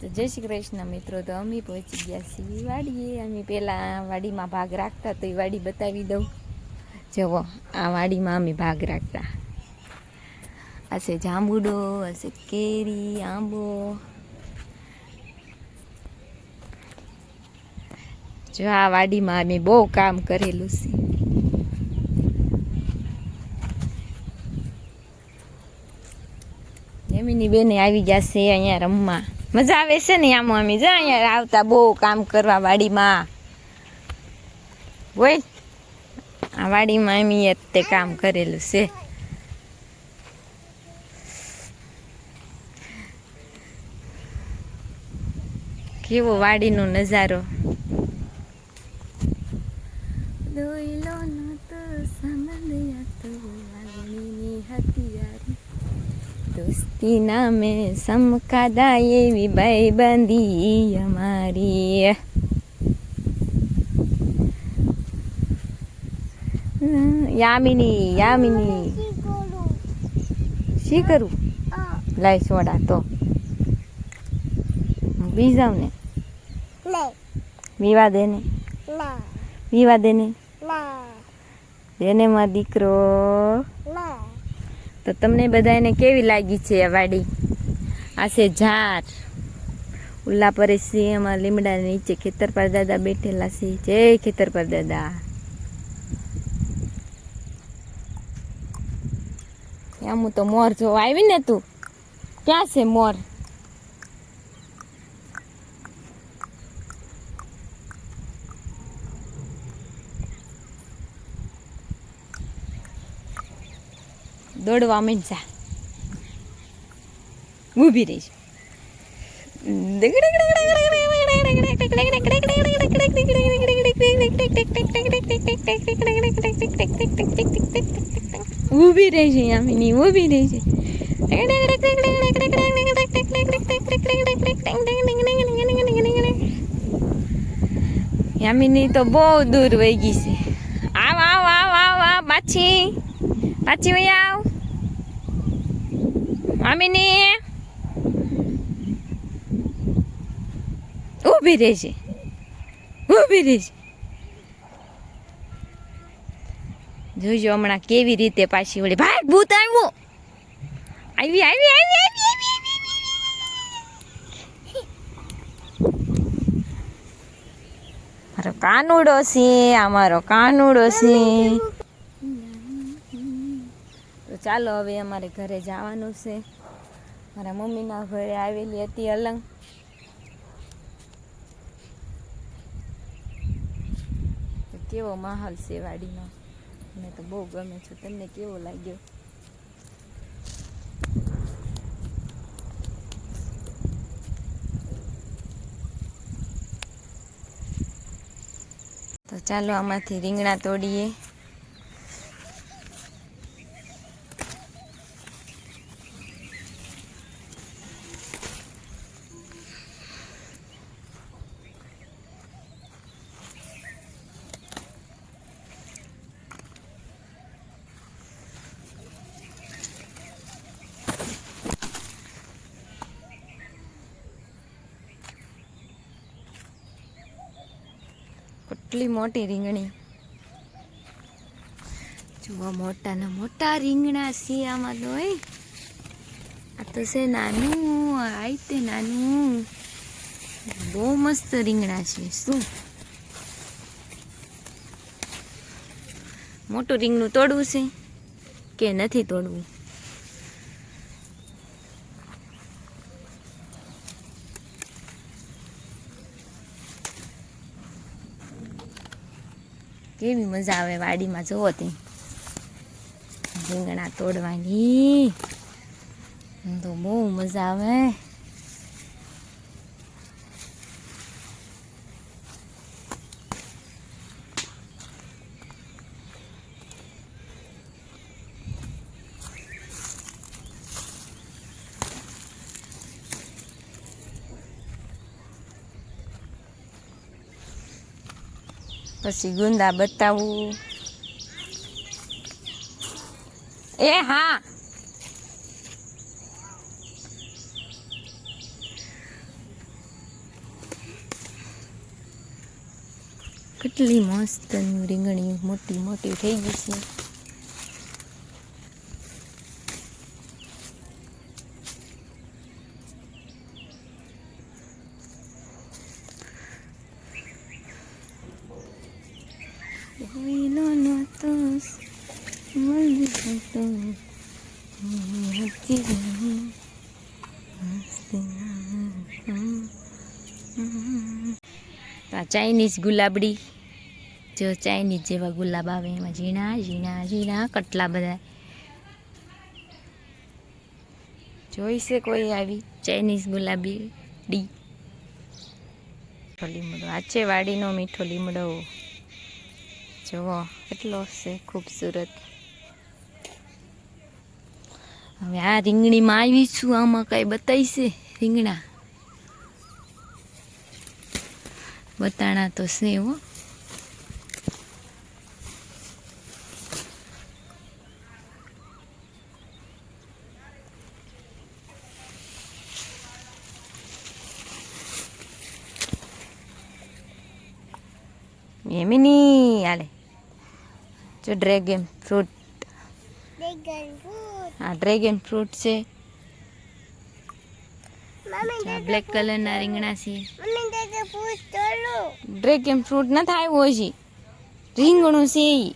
તો જય શ્રી કૃષ્ણ મિત્રો. તો અમે પહોંચી ગયા છીએ વાડીએ. અમે પહેલાં વાડીમાં ભાગ રાખતા તો એ વાડી બતાવી દઉં. જવો આ વાડીમાં અમે ભાગ રાખતા. આ જાંબુડો, આ કેરી, આંબો. જો આ વાડીમાં અમે બહુ કામ કરેલું છે. જમીની બેને આવી ગયા છે અહીંયા રમવા. મજા આવે છે ને આમ અમે જા અહીંયા આવતા બહુ કામ કરવા વાડીમાં. બોલ આ વાડીમાં અમે તે કામ કરેલું છે. કેવો વાડીનો નજારો. દોયલો દોસ્તી નામે સમકાદા એવી ભાઈબંધી અમારી. યામિની યામિની. શી કરું? લાય સોડા તો. બી જાવ ને. વિવા દે ને. વિવા દે ને. એને માં દીકરો. તો તમને બધાને કેવી લાગી છે વાડી? આ છે ઝાડ. ઉલ્લા પરે છે એમાં લીમડા નીચે ખેતર દાદા બેઠેલા છે. જય ખેતર પર દાદા. આમ તો મોર જોવા આવી ને તું? ક્યાં છે મોર? દોડવા માંડ ઊભી રહીશ. ઊભી રહી છે યામિની ઊભી રહી છે યામિની તો બહુ દૂર વહી ગઈ છે. આવ આવ આવ આવ પાછી પાછી વહી આવ. મામીની? ઊભી રહેજે. ઊભી રહેજે. જોજો હમણાં કેવી રીતે પાછી વળી ભાઈ, ભૂત આવ્યું. આવી આવી આવી મારો કાનુડો છે અમારો કાનુડો તો ચાલો હવે અમારે ઘરે જવાનું છે. મારા મમ્મીના ઘરે આવેલી હતી અલંગ. કેવો માહોલ છે વાડીનો? મને તો બહુ ગમે છે. તમને કેવો લાગ્યો? તો ચાલો આમાંથી રીંગણા તોડીએ. કેટલી મોટી રીંગણી. જુઓ મોટા ને મોટા રીંગણા આમાં તો એ આ તો છે નાનું આઈ તે નાનું. બહુ મસ્ત રીંગણા છે, શું? મોટું રીંગણું તોડવું છે કે નથી તોડવું? કેવી મજા આવે વાડીમાં જોવો તે. રીંગણા તોડવાની. તો બહુ મજા આવે. પછી ગુંદા બતાવું. એ હા. કેટલી મસ્ત રીંગણી મોટી મોટી થઈ ગઈ છે. આ ચાઇનીઝ ગુલાબડી. જો ચાઇનીઝ જેવા ગુલાબ આવે, એમાં ઝીણા ઝીણા ઝીણા, કટલા બધા. જોઈશે કોઈ આવી ચાઇનીઝ ગુલાબી ડી મીઠો લીમડો. આ છે વાડીનો મીઠો લીમડો. જુઓ, કેટલો છે ખૂબસૂરત. હવે આ રીંગણીમાં આવી છું, આમાં કઈ બતાવીશે રીંગણા. બતાણા તો છે હો. એમની આલે જો ડ્રેગન ફ્રૂટ. Dragon fruit. આ ડ્રેગન ફ્રૂટ છે. બ્લેક કલર કલરના રીંગણા છે. ડ્રેગન ફ્રૂટ નથી આવ્યો હજી. રીંગણું છે